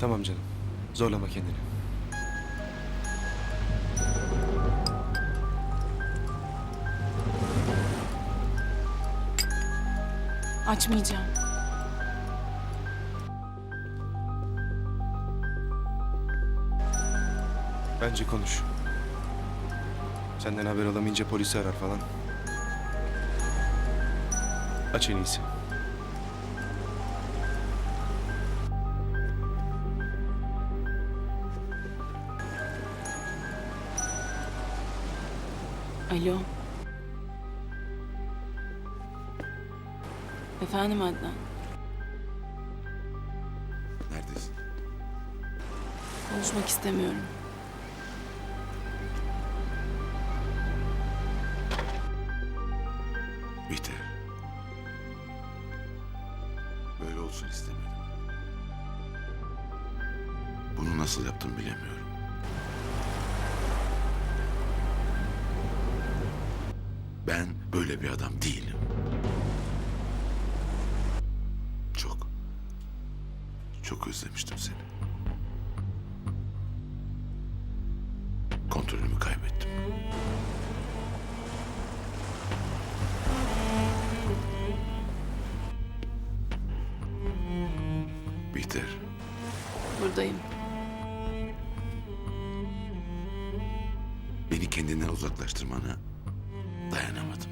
Tamam canım. Zorlama kendini. Açmayacağım. Bence konuş. Senden haber alamayınca polisi arar falan. Aç en iyisi. Alo. Efendim Adnan. Neredesin? Konuşmak istemiyorum. Bihter. Böyle olsun istemedim. Bunu nasıl yaptım bilemiyorum. Ben böyle bir adam değilim. Çok, çok özlemiştim seni. Kontrolümü kaybettim. Bihter, Buradayım. beni kendinden uzaklaştırmana dayanamadım.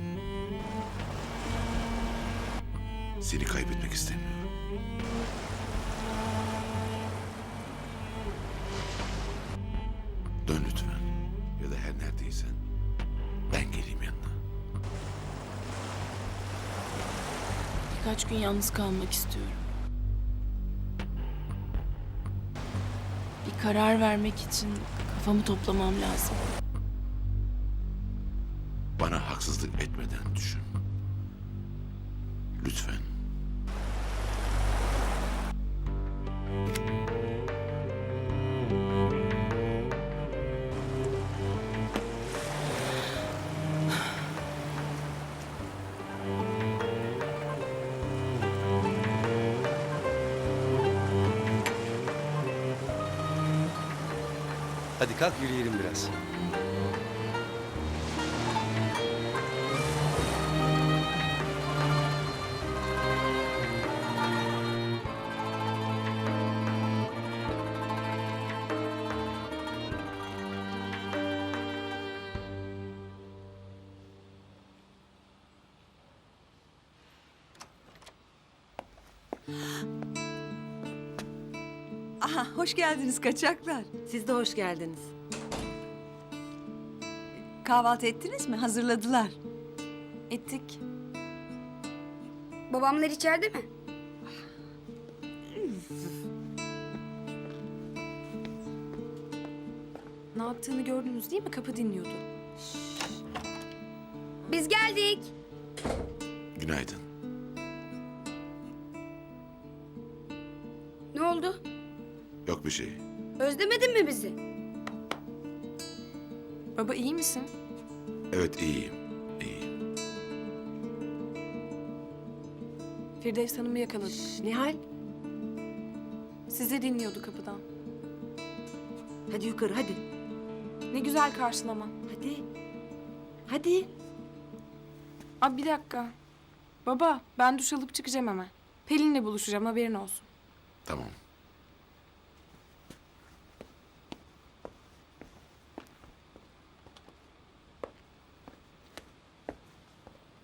Seni kaybetmek istemiyorum. Dön lütfen. Ya da her neredeysen ben geleyim yanına. Birkaç gün yalnız kalmak istiyorum. Bir karar vermek için kafamı toplamam lazım. Hadi kalk yürüyelim biraz. Aha, hoş geldiniz kaçaklar. Siz de hoş geldiniz. Kahvaltı ettiniz mi? Hazırladılar. Ettik. Babamlar içeride mi? Ne yaptığını gördünüz değil mi? Kapı dinliyordu. Biz geldik. Günaydın. Ne oldu? Yok bir şey. Özlemedin mi bizi? Baba iyi misin? Evet iyiyim. İyiyim. Firdevs Hanım'ı yakaladık. Nihal, Sizi dinliyordu kapıdan. hadi yukarı hadi. Ne güzel karşılama. Hadi. Hadi. Abi bir dakika. Baba ben duş alıp çıkacağım hemen. Pelin'le buluşacağım haberin olsun. Tamam.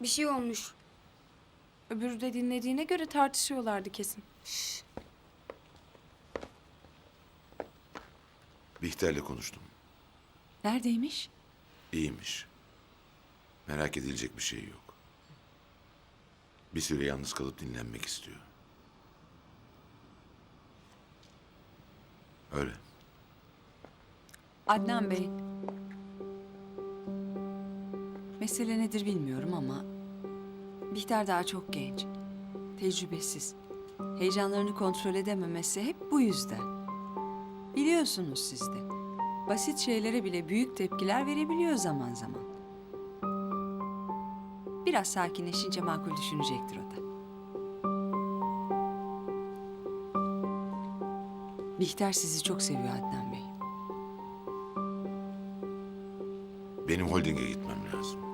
Bir şey olmuş. Öbürü de dinlediğine göre tartışıyorlardı kesin. Bihter'le konuştum. Neredeymiş? İyiymiş. Merak edilecek bir şey yok. Bir süre yalnız kalıp dinlenmek istiyor. Öyle. Adnan Bey. Mesele nedir bilmiyorum ama... Bihter daha çok genç. Tecrübesiz. Heyecanlarını kontrol edememesi hep bu yüzden. Biliyorsunuz siz de. Basit şeylere bile büyük tepkiler verebiliyor zaman zaman. Biraz sakinleşince makul düşünecektir o da. Bihter sizi çok seviyor Adnan Bey. Benim holdinge gitmem lazım.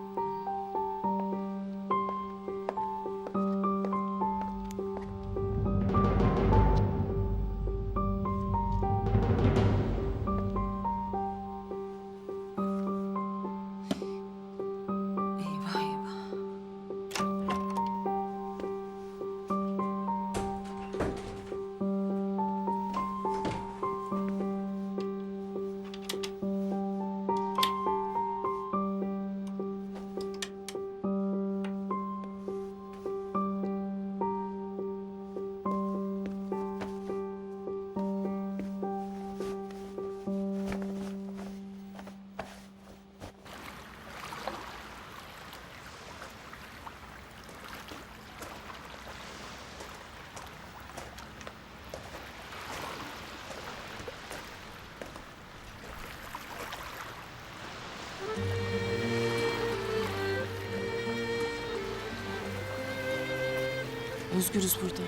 Özgürüz burada.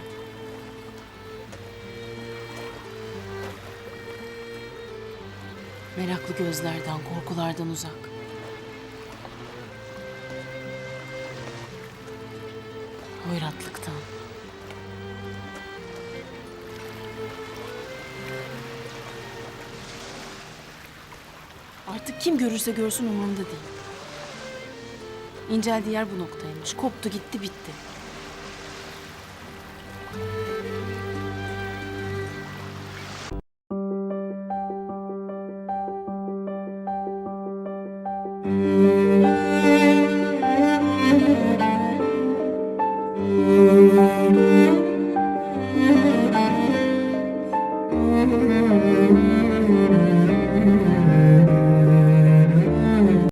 Meraklı gözlerden, korkulardan uzak. Hoyratlıktan. Artık kim görürse görsün umurumda değil. İnceldiği yer bu noktaymış. Koptu gitti bitti. 了。